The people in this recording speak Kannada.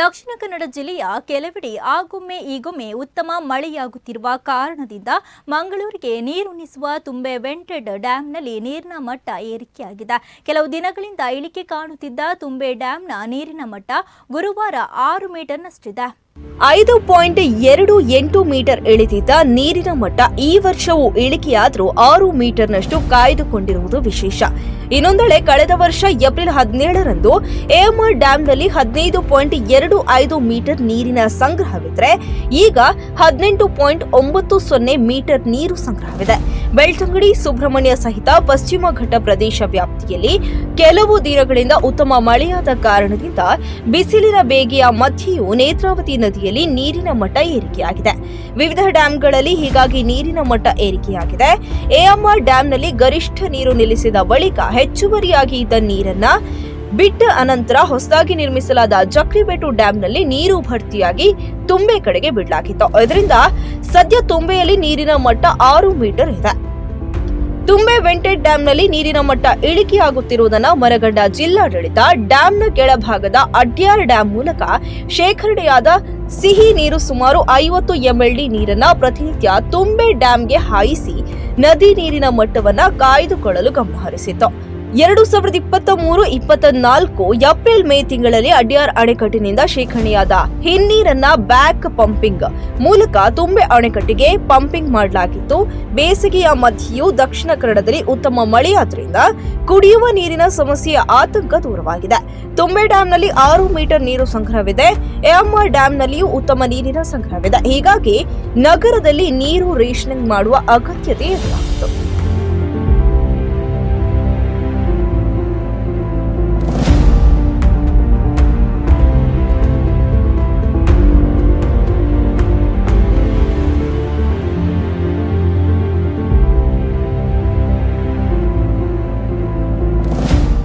ದಕ್ಷಿಣ ಕನ್ನಡ ಜಿಲ್ಲೆಯ ಕೆಲವೆಡೆ ಆಗೊಮ್ಮೆ ಈಗೊಮ್ಮೆ ಉತ್ತಮ ಮಳೆಯಾಗುತ್ತಿರುವ ಕಾರಣದಿಂದ ಮಂಗಳೂರಿಗೆ ನೀರುಣಿಸುವ ತುಂಬೆ ವೆಂಟೆಡ್ ಡ್ಯಾಂನಲ್ಲಿ ನೀರಿನ ಮಟ್ಟ ಏರಿಕೆಯಾಗಿದೆ. ಕೆಲವು ದಿನಗಳಿಂದ ಇಳಿಕೆ ಕಾಣುತ್ತಿದ್ದ ತುಂಬೆ ಡ್ಯಾಂನ ನೀರಿನ ಮಟ್ಟ ಗುರುವಾರ ಆರು ಮೀಟರ್ನಷ್ಟಿದೆ. ಐದು ಪಾಯಿಂಟ್ ಎರಡು ಎಂಟು ಮೀಟರ್ ಇಳಿದಿದ್ದ ನೀರಿನ ಮಟ್ಟ ಈ ವರ್ಷವೂ ಇಳಿಕೆಯಾದರೂ ಆರು ಮೀಟರ್ನಷ್ಟು ಕಾಯ್ದುಕೊಂಡಿರುವುದು ವಿಶೇಷ. ಇನ್ನೊಂದೆಡೆ ಕಳೆದ ವರ್ಷ ಏಪ್ರಿಲ್ ಹದಿನೇಳರಂದು ಏಮರ್ ಡ್ಯಾಂನಲ್ಲಿ ಹದಿನೈದು ಪಾಯಿಂಟ್ ಎರಡು ಐದು ಮೀಟರ್ ನೀರಿನ ಸಂಗ್ರಹವಿದ್ರೆ ಈಗ ಹದಿನೆಂಟು ಪಾಯಿಂಟ್ ಒಂಬತ್ತು ಸೊನ್ನೆ ಮೀಟರ್ ನೀರು ಸಂಗ್ರಹವಿದೆ. ಬೆಳ್ತಂಗಡಿ ಸುಬ್ರಹ್ಮಣ್ಯ ಸಹಿತ ಪಶ್ಚಿಮ ಘಟ್ಟ ಪ್ರದೇಶ ವ್ಯಾಪ್ತಿಯಲ್ಲಿ ಕೆಲವು ದಿನಗಳಿಂದ ಉತ್ತಮ ಮಳೆಯಾದ ಕಾರಣದಿಂದ ಬಿಸಿಲಿನ ಬೇಗೆಯ ಮಧ್ಯೆಯೂ ನೇತ್ರಾವತಿ ನದಿಯಲ್ಲಿ ನೀರಿನ ಮಟ್ಟ ಏರಿಕೆಯಾಗಿದೆ. ವಿವಿಧ ಡ್ಯಾಂಗಳಲ್ಲಿ ಹೀಗಾಗಿ ನೀರಿನ ಮಟ್ಟ ಏರಿಕೆಯಾಗಿದೆ. ಎಎಂಆರ್ ಡ್ಯಾಂನಲ್ಲಿ ಗರಿಷ್ಠ ನೀರು ನಿಲ್ಲಿಸಿದ ಬಳಿಕ ಹೆಚ್ಚುವರಿಯಾಗಿ ಇದ್ದ ನೀರನ್ನ ಬಿಟ್ಟ ಅನಂತರ ಹೊಸದಾಗಿ ನಿರ್ಮಿಸಲಾದ ಜಕ್ರಿಬೇಟು ಡ್ಯಾಂನಲ್ಲಿ ನೀರು ಭರ್ತಿಯಾಗಿ ತುಂಬೆ ಕಡೆಗೆ ಬಿಡಲಾಗಿತ್ತು. ಇದರಿಂದ ಸದ್ಯ ತುಂಬೆಯಲ್ಲಿ ನೀರಿನ ಮಟ್ಟ ಆರು ಮೀಟರ್ ಇದೆ. ತುಂಬೆ ವೆಂಟೆಡ್ ಡ್ಯಾಂನಲ್ಲಿ ನೀರಿನ ಮಟ್ಟ ಇಳಿಕೆಯಾಗುತ್ತಿರುವುದನ್ನ ಮರಗಂಡ ಜಿಲ್ಲಾಡಳಿತ ಡ್ಯಾಂನ ಕೆಳಭಾಗದ ಅಡ್ಯಾರ್ ಡ್ಯಾಂ ಮೂಲಕ ಶೇಖರಣೆಯಾದ ಸಿಹಿ ನೀರು ಸುಮಾರು ಐವತ್ತು ಎಂಎಲ್ಡಿ ನೀರನ್ನ ಪ್ರತಿನಿತ್ಯ ತುಂಬೆ ಡ್ಯಾಂಗೆ ಹಾಯಿಸಿ ನದಿ ನೀರಿನ ಮಟ್ಟವನ್ನ ಕಾಯ್ದುಕೊಳ್ಳಲು ಗಮನಹರಿಸಿತ್ತು. ಎರಡು ಸಾವಿರದ ಇಪ್ಪತ್ತ ಮೂರು, ಇಪ್ಪತ್ತ ನಾಲ್ಕು ಏಪ್ರಿಲ್, ಮೇ ತಿಂಗಳಲ್ಲಿ ಅಡ್ಯಾರ್ ಅಣೆಕಟ್ಟಿನಿಂದ ಶೇಖರಣೆಯಾದ ಹಿನ್ನೀರನ್ನ ಬ್ಯಾಕ್ ಪಂಪಿಂಗ್ ಮೂಲಕ ತುಂಬೆ ಅಣೆಕಟ್ಟಿಗೆ ಪಂಪಿಂಗ್ ಮಾಡಲಾಗಿತ್ತು. ಬೇಸಿಗೆಯ ಮಧ್ಯೆಯೂ ದಕ್ಷಿಣ ಕನ್ನಡದಲ್ಲಿ ಉತ್ತಮ ಮಳೆಯಾದ್ರಿಂದ ಕುಡಿಯುವ ನೀರಿನ ಸಮಸ್ಯೆಯ ಆತಂಕ ದೂರವಾಗಿದೆ. ತುಂಬೆ ಡ್ಯಾಂನಲ್ಲಿ ಆರು ಮೀಟರ್ ನೀರು ಸಂಗ್ರಹವಿದೆ. ಎಂಆರ್ ಡ್ಯಾಂನಲ್ಲಿಯೂ ಉತ್ತಮ ನೀರಿನ ಸಂಗ್ರಹವಿದೆ. ಹೀಗಾಗಿ ನಗರದಲ್ಲಿ ನೀರು ರೇಷನಿಂಗ್ ಮಾಡುವ ಅಗತ್ಯತೆ ಎದುರಾಗಿತ್ತು